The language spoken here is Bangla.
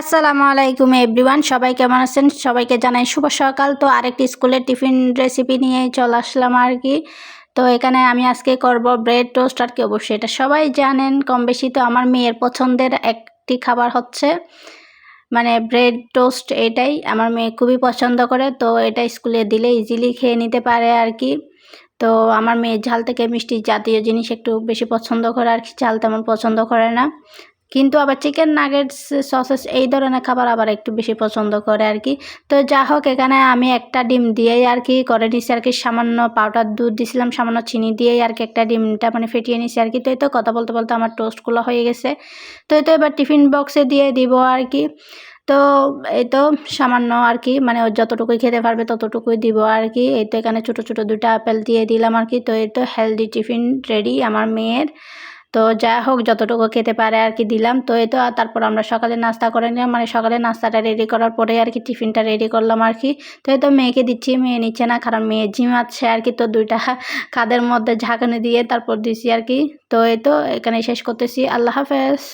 আসসালামু আলাইকুম এভরিওয়ান, সবাই কেমন আছেন? সবাইকে জানাই শুভ সকাল। তো আরেকটি স্কুলের টিফিন রেসিপি নিয়ে চলে আসলাম আর কি। তো এখানে আমি আজকে করব ব্রেড টোস্ট আর কি, অবশ্যই এটা সবাই জানেন। কম বেশি তো আমার মেয়ের পছন্দের একটি খাবার হচ্ছে মানে ব্রেড টোস্ট এটাই। আমার মেয়ে খুবই পছন্দ করে, তো এটা স্কুলে দিলে ইজিলি খেয়ে নিতে পারে আর কি। তো আমার মেয়ে ঝাল থেকে মিষ্টি জাতীয় জিনিস একটু বেশি পছন্দ করে আর কি, ঝাল তেমন পছন্দ করে না। কিন্তু আবার চিকেন নাগেটস সসেস এই ধরনের খাবার আবার একটু বেশি পছন্দ করে আর কি তো যা হোক, এখানে আমি একটা ডিম দিয়েই আর কি করে নিছি আর কি সামান্য পাউডার দুধ দিছিলাম, সামান্য চিনি দিয়েই আর কি একটা ডিমটা মানে ফেটিয়ে নিছি আর কি তো এই তো কথা বলতে বলতে আমার টোস্টগুলো হয়ে গেছে। তো এই তো এবার টিফিন বক্সে দিয়ে দিব আর কি তো এই তো সামান্য আর কি মানে যতটুকুই খেতে পারবে ততটুকুই দিব আর কি এই তো এখানে ছোটো ছোটো দুটো আপেল দিয়ে দিলাম আর কি তো এই তো হেলদি টিফিন রেডি আমার মেয়ের। তো যা হোক, যতটুকু খেতে পারে আর কি দিলাম। তো এই তো তারপর আমরা সকালে নাস্তা করে নিলাম। মানে সকালে নাস্তাটা রেডি করার পরে আর কি টিফিনটা রেডি করলাম আর কি। তো এই তো মেয়েকে দিচ্ছি, মেয়ে নিচ্ছে না, কারণ মেয়ে ঝিমাচ্ছে আর কি। তো দুইটা কাদের মধ্যে ঝাঁকানি দিয়ে তারপর দিছি আর কি। তো এই তো এখানে শেষ করতেছি। আল্লাহ হাফেজ।